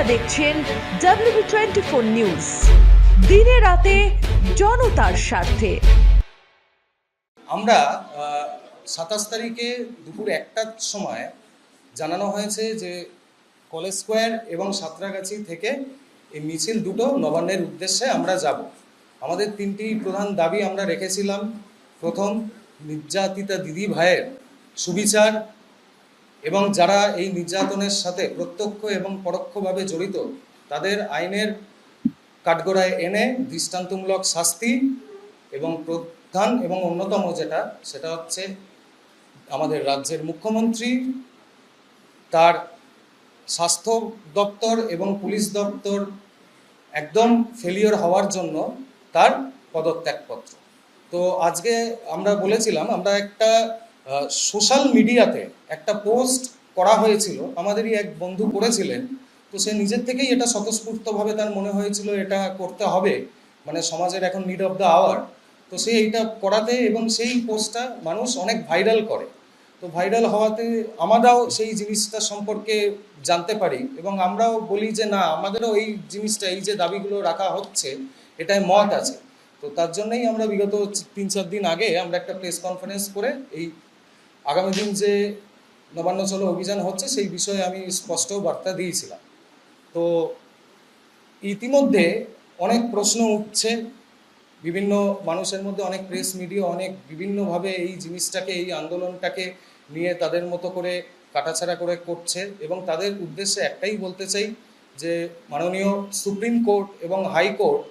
আপনারা দেখছেন W twenty four news দিনে রাতে জনতার স্বার্থে। আমরা সাতাশ তারিখে দুপুর একটার সময় জানানো হয়েছে যে কলেজ স্কোয়ার এবং সাঁতরাগাছি থেকে এই মিছিল দুটো নবান্নের উদ্দেশ্যে আমরা যাব। আমাদের তিনটি প্রধান দাবি আমরা রেখেছিলাম। প্রথম, নির্যাতিতা দিদি ভাইয়ের সুবিচার এবং যারা এই নির্যাতনের সাথে প্রত্যক্ষ এবং পরোক্ষভাবে জড়িত, তাদের আইনের কাঠগড়ায় এনে দৃষ্টান্তমূলক শাস্তি এবং প্রধান এবং অন্যতম যেটা, সেটা হচ্ছে আমাদের রাজ্যের মুখ্যমন্ত্রী, তার স্বাস্থ্য দপ্তর এবং পুলিশ দপ্তর একদম ফেলিওর হওয়ার জন্য তার পদত্যাগপত্র। তো আজকে আমরা বলেছিলাম, আমরা একটা সোশ্যাল মিডিয়াতে একটা পোস্ট করা হয়েছিল, আমাদেরই এক বন্ধু করেছিলেন, তো সে নিজের থেকেই এটা স্বতঃস্ফূর্তভাবে তার মনে হয়েছিল এটা করতে হবে মানে সমাজের এখন নিড অফ দ্য আওয়ার তো সে এইটা করাতে এবং সেই পোস্টটা মানুষ অনেক ভাইরাল করে, তো ভাইরাল হওয়াতে আমরাও সেই জিনিসটা সম্পর্কে জানতে পারি এবং আমরাও বলি যে না, আমাদেরও এই জিনিসটা, এই যে দাবিগুলো রাখা হচ্ছে, এটায় মত আছে, তো তার জন্যই আমরা বিগত তিন চার দিন আগে আমরা একটা প্রেস কনফারেন্স করে এই আগামী দিন যে নবান্ন চলো অভিযান হচ্ছে, সেই বিষয়ে আমি স্পষ্ট বার্তা দিয়েছিলাম। তো ইতিমধ্যে অনেক প্রশ্ন উঠছে, বিভিন্ন মানুষের মধ্যে অনেক প্রেস মিডিয়া অনেক বিভিন্নভাবে এই জিনিসটাকে, এই আন্দোলনটাকে নিয়ে তাদের মতো করে কাটাছাড়া করে করছে এবং তাদের উদ্দেশ্যে একটাই বলতে চাই যে, মাননীয় সুপ্রিম কোর্ট এবং হাইকোর্ট,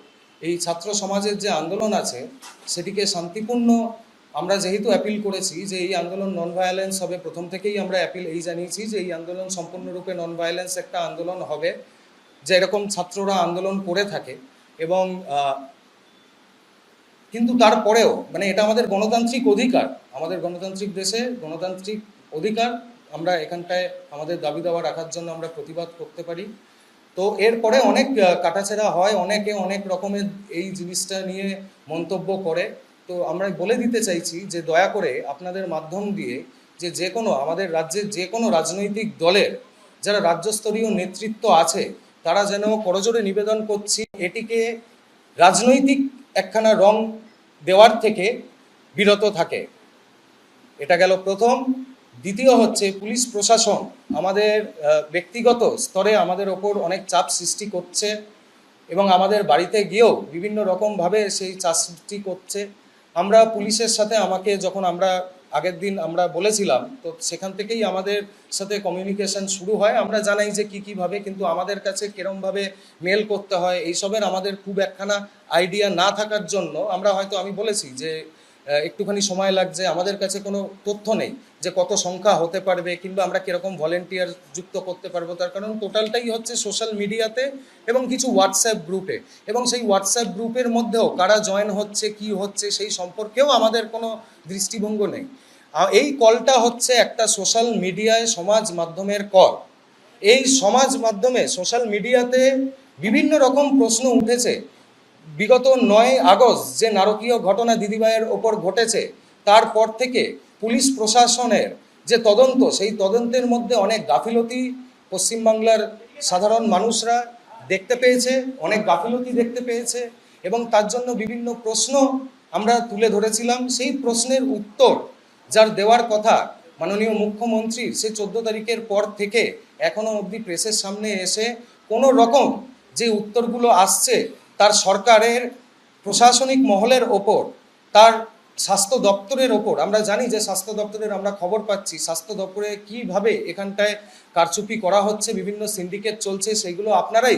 এই ছাত্র সমাজের যে আন্দোলন আছে, সেটিকে শান্তিপূর্ণ আমরা যেহেতু অ্যাপিল করেছি যে এই আন্দোলন নন ভায়োলেন্স হবে, প্রথম থেকেই আমরা অ্যাপিল এই জানিয়েছি যে এই আন্দোলন সম্পূর্ণরূপে নন ভায়োলেন্স একটা আন্দোলন হবে, যে এরকম ছাত্ররা আন্দোলন করে থাকে এবং কিন্তু তারপরেও মানে এটা আমাদের গণতান্ত্রিক অধিকার, আমাদের গণতান্ত্রিক দেশে গণতান্ত্রিক অধিকার আমরা এখানটায় আমাদের দাবি দাওয়া রাখার জন্য আমরা প্রতিবাদ করতে পারি। তো এরপরে অনেক কাটাছেড়া হয়, অনেকে অনেক রকমের এই জিনিসটা নিয়ে মন্তব্য করে। তো আমরা বলে দিতে চাইছি যে দয়া করে আপনাদের মাধ্যম দিয়ে যে যে কোনো আমাদের রাজ্যের যে কোনো রাজনৈতিক দলের যারা রাজ্যস্তরীয় নেতৃত্ব আছে, তারা যেন করজোরে নিবেদন করছি এটিকে রাজনৈতিক একখানা রং দেওয়ার থেকে বিরত থাকে। এটা গেল প্রথম। দ্বিতীয় হচ্ছে পুলিশ প্রশাসন আমাদের ব্যক্তিগত স্তরে আমাদের ওপর অনেক চাপ সৃষ্টি করছে এবং আমাদের বাড়িতে গিয়েও বিভিন্ন রকমভাবে সেই চাপ সৃষ্টি করছে। আমরা পুলিশের সাথে আমাকে যখন আমরা আগের দিন আমরা বলেছিলাম, তো সেখান থেকেই আমাদের সাথে কমিউনিকেশন শুরু হয়। আমরা জানাই যে কী কীভাবে কিন্তু আমাদের কাছে কিরমভাবে মেল করতে হয়, এইসবের আমাদের খুব একখানা আইডিয়া না থাকার জন্য আমরা হয়তো আমি বলেছি যে একটুখানি সময় লাগছে আমাদের কাছে কোনো তথ্য নেই যে কত সংখ্যা হতে পারবে কিংবা আমরা কীরকম ভলেন্টিয়ার যুক্ত করতে পারব। তার কারণ টোটালটাই হচ্ছে সোশ্যাল মিডিয়াতে এবং কিছু হোয়াটসঅ্যাপ গ্রুপে এবং সেই হোয়াটসঅ্যাপ গ্রুপের মধ্যেও কারা জয়েন হচ্ছে, কি হচ্ছে, সেই সম্পর্কেও আমাদের কোনো দৃষ্টিভঙ্গ নেই। এই কলটা হচ্ছে একটা সোশ্যাল মিডিয়ায় সমাজ মাধ্যমের কল এই সমাজ মাধ্যমে সোশ্যাল মিডিয়াতে বিভিন্ন রকম প্রশ্ন উঠেছে। বিগত নয় আগস্ট যে নারকীয় ঘটনা দিদিভাইয়ের ওপর ঘটেছে, তারপর থেকে পুলিশ প্রশাসনের যে তদন্ত, সেই তদন্তের মধ্যে অনেক গাফিলতি পশ্চিমবাংলার সাধারণ মানুষরা দেখতে পেয়েছে, অনেক গাফিলতি দেখতে পেয়েছে এবং তার জন্য বিভিন্ন প্রশ্ন আমরা তুলে ধরেছিলাম। সেই প্রশ্নের উত্তর যার দেওয়ার কথা মাননীয় মুখ্যমন্ত্রী, সে চোদ্দ তারিখের পর থেকে এখনও অবধি প্রেসের সামনে এসে কোনো রকম যে উত্তরগুলো আসছে তার সরকারের প্রশাসনিক মহলের ওপর, তার স্বাস্থ্য দপ্তরের ওপর, আমরা জানি যে স্বাস্থ্য দপ্তরের আমরা খবর পাচ্ছি, স্বাস্থ্য দপ্তরে কীভাবে এখানটায় কারচুপি করা হচ্ছে, বিভিন্ন সিন্ডিকেট চলছে, সেগুলো আপনারাই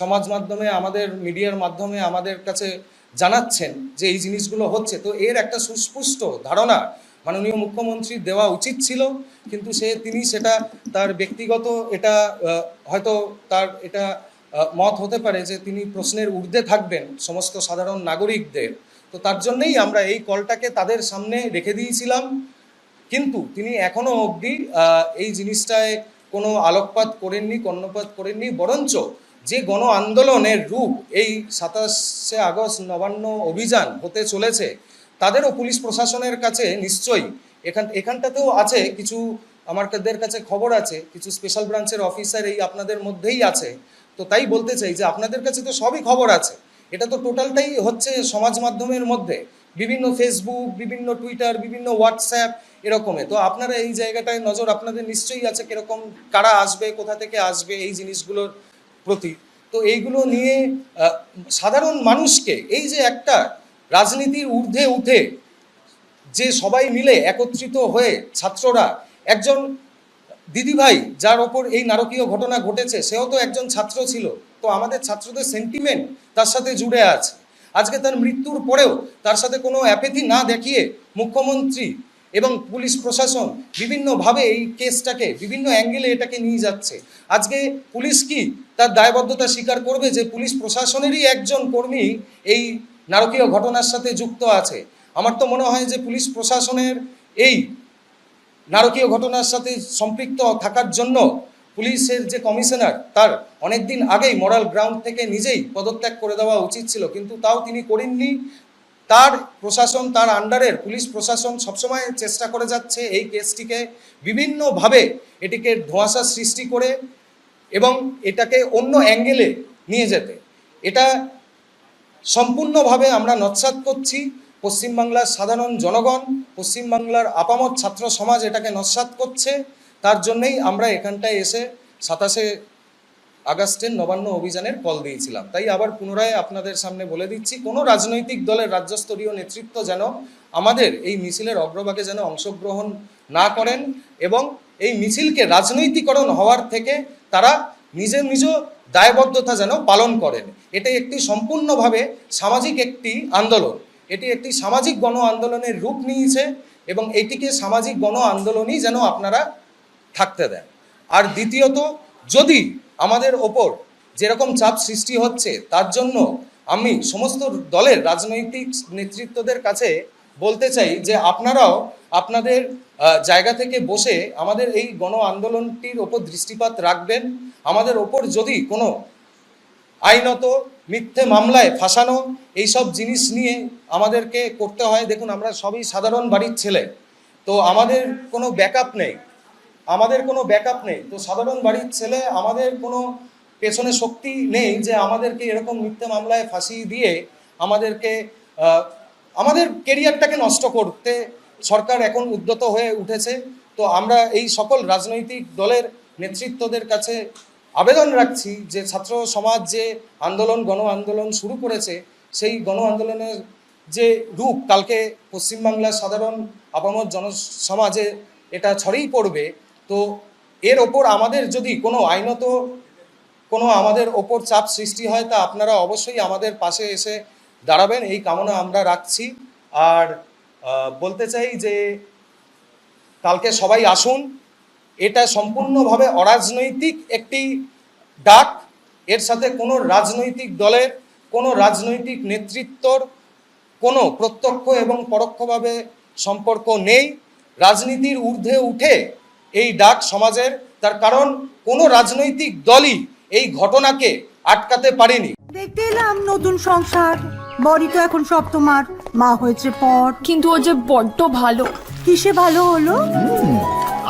সমাজ মাধ্যমে, আমাদের মিডিয়ার মাধ্যমে আমাদের কাছে জানাচ্ছেন যে এই জিনিসগুলো হচ্ছে। তো এর একটা সুস্পষ্ট ধারণা মাননীয় মুখ্যমন্ত্রী দেওয়া উচিত ছিল, কিন্তু সে, তিনি সেটা তার ব্যক্তিগত, এটা হয়তো তার, এটা মত হতে পারে যে তিনি প্রশ্নের ঊর্ধ্বে থাকবেন সমস্ত সাধারণ নাগরিকদের। তো তার জন্যেই আমরা এই কলটাকে তাদের সামনে রেখে দিয়েছিলাম। কিন্তু তিনি এখনও অবধি এই জিনিসটায় কোনো আলোকপাত করেননি, কর্ণপাত করেননি। বরঞ্চ যে গণ আন্দোলনের রূপ এই সাতাশে আগস্ট নবান্ন অভিযান হতে চলেছে, তাদেরও পুলিশ প্রশাসনের কাছে নিশ্চয়ই এখান, এখানটাতেও আছে কিছু আমাদের কাছে খবর আছে, কিছু স্পেশাল ব্রাঞ্চের অফিসার এই আপনাদের মধ্যেই আছে। তো তাই বলতে চাই যে আপনাদের কাছে তো সবই খবর আছে। এটা তো টোটালটাই হচ্ছে সমাজ মাধ্যমের মধ্যে। বিভিন্ন ফেসবুক বিভিন্ন টুইটার বিভিন্ন হোয়াটসঅ্যাপ এরকমে। তো আপনারা এই জায়গাটায় নজর আপনাদের নিশ্চয়ই আছে কীরকম, কারা আসবে, কোথা থেকে আসবে এই জিনিসগুলোর প্রতি। তো এইগুলো নিয়ে সাধারণ মানুষকে এই যে একটা রাজনীতির ঊর্ধ্বে উঠে যে সবাই মিলে একত্রিত হয়ে ছাত্ররা একজন দিদিভাই, যার ওপর এই নারকীয় ঘটনা ঘটেছে, সেও তো একজন ছাত্র ছিল। তো আমাদের ছাত্রদের সেন্টিমেন্ট তার সাথে জুড়ে আছে। আজকে তার মৃত্যুর পরেও তার সাথে কোনো অ্যাপেথি না দেখিয়ে মুখ্যমন্ত্রী এবং পুলিশ প্রশাসন বিভিন্নভাবে এই কেসটাকে, বিভিন্ন অ্যাঙ্গেলে এটাকে নিয়ে যাচ্ছে। আজকে পুলিশ কি তার দায়বদ্ধতা স্বীকার করবে যে পুলিশ প্রশাসনেরই একজন কর্মী এই নারকীয় ঘটনার সাথে যুক্ত আছে? আমার তো মনে হয় যে পুলিশ প্রশাসনের এই নারকীয় ঘটনার সাথে সম্পৃক্ত থাকার জন্য পুলিশের যে কমিশনার, তার অনেক দিন আগেই মরাল গ্রাউন্ড থেকে নিজেই পদত্যাগ করে দেওয়া উচিত ছিল, কিন্তু তাও তিনি করেননি। তার প্রশাসন, তার আন্ডারের পুলিশ প্রশাসন সবসময় চেষ্টা করে যাচ্ছে এই কেসটিকে বিভিন্নভাবে এটিকে ধোঁয়াশা সৃষ্টি করে এবং এটাকে অন্য অ্যাঙ্গেলে নিয়ে যেতে। এটা সম্পূর্ণভাবে আমরা নৎসাত করছি। পশ্চিমবাংলার সাধারণ জনগণ, পশ্চিমবাংলার আপামত ছাত্র সমাজ এটাকে নস্বাত করছে, তার জন্যই আমরা এখানটায় এসে সাতাশে আগস্টের নবান্ন অভিযানের কল দিয়েছিলাম। তাই আবার পুনরায় আপনাদের সামনে বলে দিচ্ছি, কোনো রাজনৈতিক দলের রাজ্যস্তরীয় নেতৃত্ব যেন আমাদের এই মিছিলের অগ্রভাগে যেন অংশগ্রহণ না করেন এবং এই মিছিলকে রাজনৈতিকরণ হওয়ার থেকে তারা নিজের নিজ দায়বদ্ধতা যেন পালন করেন। এটি একটি সম্পূর্ণভাবে সামাজিক একটি আন্দোলন। এটি একটি সামাজিক গণ আন্দোলনের রূপ নিয়েছে এবং এটিকে সামাজিক গণ আন্দোলনই যেন আপনারা থাকতে দেন। আর দ্বিতীয়ত, যদি আমাদের ওপর যেরকম চাপ সৃষ্টি হচ্ছে, তার জন্য আমি সমস্ত দলের রাজনৈতিক নেতৃত্বদের কাছে বলতে চাই যে আপনারাও আপনাদের জায়গা থেকে বসে আমাদের এই গণ আন্দোলনটির ওপর দৃষ্টিপাত রাখবেন। আমাদের ওপর যদি কোনো আইনত মিথ্যে মামলায় ফাঁসানো, এইসব জিনিস নিয়ে আমাদেরকে করতে হয়। দেখুন, আমরা সবই সাধারণ বাড়ির ছেলে, তো আমাদের কোনো ব্যাকআপ নেই। আমাদের কোনো ব্যাকআপ নেই। তো সাধারণ বাড়ির ছেলে, আমাদের কোনো পেছনে শক্তি নেই যে আমাদেরকে এরকম মিথ্যে মামলায় ফাঁসিয়ে দিয়ে আমাদেরকে আমাদের কেরিয়ারটাকে নষ্ট করতে সরকার এখন উদ্যত হয়ে উঠেছে। তো আমরা এই সকল রাজনৈতিক দলের নেতৃত্বদের কাছে আবেদন রাখছি যে ছাত্র সমাজ যে আন্দোলন, গণ আন্দোলন শুরু করেছে, সেই গণ আন্দোলনের যে রূপ কালকে পশ্চিমবাংলার সাধারণ আপামত জনসমাজে এটা ছড়িয়ে পড়বে, তো এর ওপর আমাদের যদি কোনো আইনত, কোনো আমাদের ওপর চাপ সৃষ্টি হয়, তা আপনারা অবশ্যই আমাদের পাশে এসে দাঁড়াবেন, এই কামনা আমরা রাখছি। আর বলতে চাই যে কালকে সবাই আসুন এটা সম্পূর্ণভাবে অরাজনৈতিক একটি ডাক। এর সাথে কোনো রাজনৈতিক দলের কোনো রাজনৈতিক নেতৃত্বর কোনো প্রত্যক্ষ এবং পরোক্ষভাবে সম্পর্ক নেই। রাজনীতির ঊর্ধ্বে উঠে এই ডাক সমাজের তার কারণ কোনো রাজনৈতিক দলই এই ঘটনাকে আটকাতে পারেনি। দেখতে এলাম নতুন সংসার। বড়ি তো এখন সব তোমার। মা হয়েছে পর। কিন্তু ও যে বড্ড ভালো। কিসে ভালো হলো?